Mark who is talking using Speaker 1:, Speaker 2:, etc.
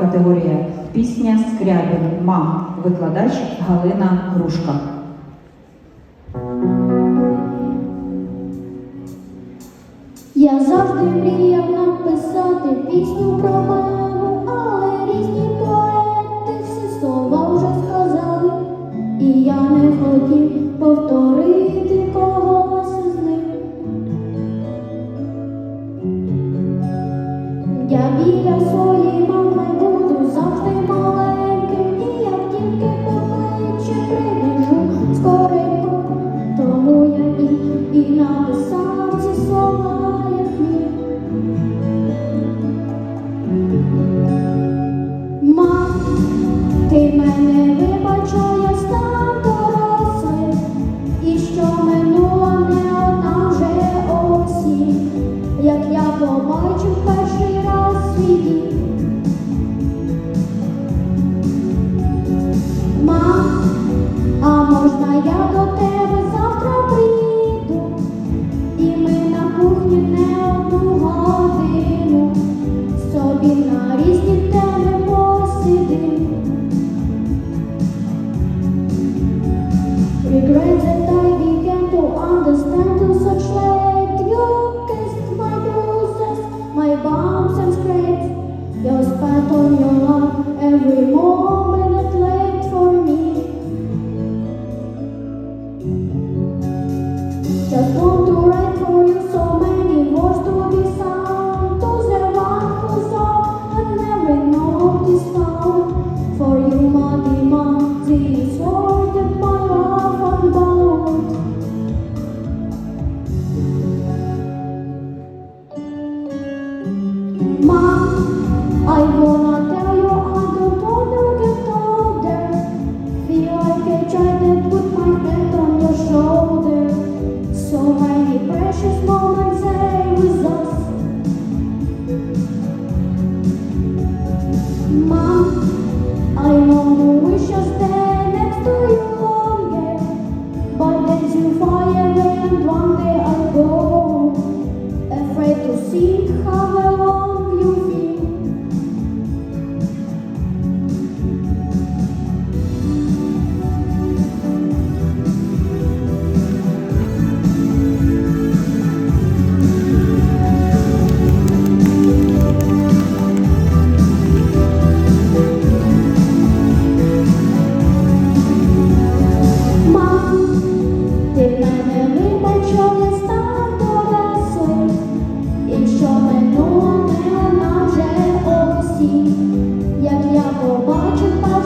Speaker 1: Категорія пісня Скрябін Мам. Викладач Галина Грушка.
Speaker 2: Я завжди мріяв my bumps and scrapes. You spat on your love every moment late for me. Just Mom, I wanna tell you I don't wanna get older. Feel like a child that put my head on your shoulder. So many precious moments there with us. Mom, I you wish I stay next to you then you fly and one day I go. Afraid to see how одна як я побачу.